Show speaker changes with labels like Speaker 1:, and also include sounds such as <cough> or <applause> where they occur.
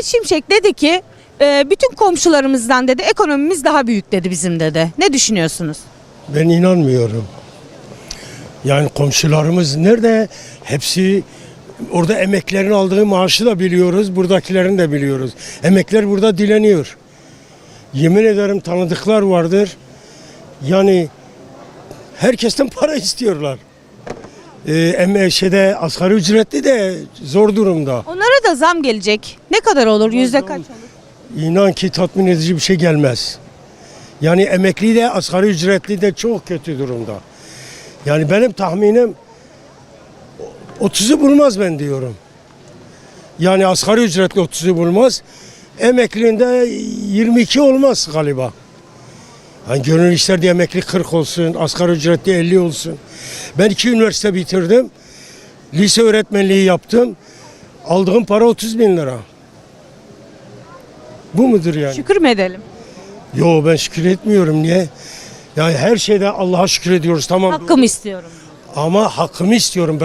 Speaker 1: Mehmet Şimşek dedi ki e, bütün komşularımızdan dedi ekonomimiz daha büyük dedi bizim dedi. Ne düşünüyorsunuz?
Speaker 2: Ben inanmıyorum. Yani komşularımız nerede? Hepsi orada emeklerin aldığı maaşı da biliyoruz, buradakilerin de biliyoruz. Emekler burada dileniyor. Yemin ederim tanıdıklar vardır. Yani herkesten para <laughs> istiyorlar. Ee, şeyde asgari ücretli de zor durumda.
Speaker 1: Onlara da zam gelecek. Ne kadar olur? Yüzde kaç olur?
Speaker 2: İnan ki tatmin edici bir şey gelmez. Yani emekli de asgari ücretli de çok kötü durumda. Yani benim tahminim 30'u bulmaz ben diyorum. Yani asgari ücretli 30'u bulmaz. Emekliliğinde 22 olmaz galiba. Hani gönül ister diye emekli 40 olsun, asgari ücretli 50 olsun. Ben iki üniversite bitirdim. Lise öğretmenliği yaptım. Aldığım para 30 bin lira. Bu mudur yani?
Speaker 1: Şükür mü edelim?
Speaker 2: Yo ben şükür etmiyorum niye? Yani her şeyde Allah'a şükür ediyoruz tamam.
Speaker 1: Hakkımı istiyorum.
Speaker 2: Ama hakkımı istiyorum.